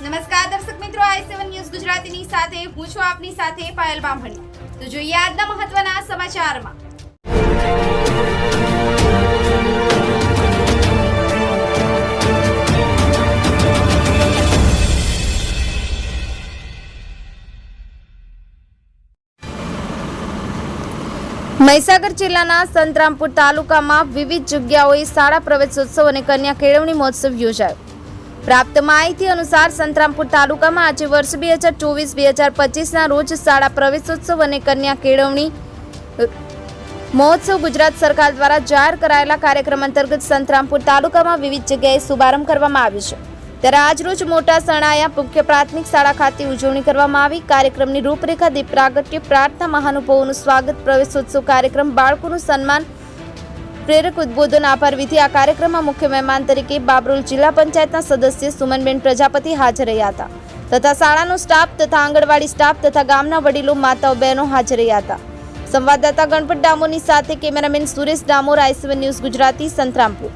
નમસ્કાર, દર્શક મિત્રો, આઈ સેવન ન્યૂઝ ગુજરાતીની સાથે, હું છું આપની સાથે પાયલ બામણી. તો જોઈએ આજના મહત્વના સમાચારમાં. મહીસાગર જિલ્લાના સંતરામપુર તાલુકામાં વિવિધ જગ્યાઓએ શાળા પ્રવેશોત્સવ અને કન્યા કેળવણી મહોત્સવ યોજાયો. પ્રાપ્ત માહિતી અનુસાર સંતરામપુર તાલુકામાં આજે વર્ષ બે હજાર ચોવીસ, બે હજાર પચીસના રોજ શાળા પ્રવેશોત્સવ અને કન્યા કેળવણી મહોત્સવ ગુજરાત સરકાર દ્વારા જાહેર કરાયેલા કાર્યક્રમ અંતર્ગત સંતરામપુર તાલુકામાં વિવિધ જગ્યાએ શુભારંભ કરવામાં આવ્યો છે. ત્યારે આજરોજ મોટા સણાયા મુખ્ય પ્રાથમિક શાળા ખાતે ઉજવણી કરવામાં આવી. કાર્યક્રમની રૂપરેખા દીપ પ્રાગટ્ય, પ્રાર્થના મહાનુભાવોનું સ્વાગત, પ્રવેશોત્સવ કાર્યક્રમ, બાળકોનું સન્માન પ્રેરક ઉદ્બોધન આભાર વિધિ આ કાર્યક્રમમાં મુખ્ય મહેમાન તરીકે બાબરોલ જિલ્લા પંચાયતના સદસ્ય સુમનબેન પ્રજાપતિ હાજર રહ્યા હતા. તથા શાળાનો સ્ટાફ તથા આંગણવાડી સ્ટાફ તથા ગામના વડીલો, માતાઓ, બહેનો હાજર રહ્યા હતા. સંવાદદાતા ગણપત ડામોરની સાથે cameraman Suresh Damor IC one news Gujarati, Santrampur.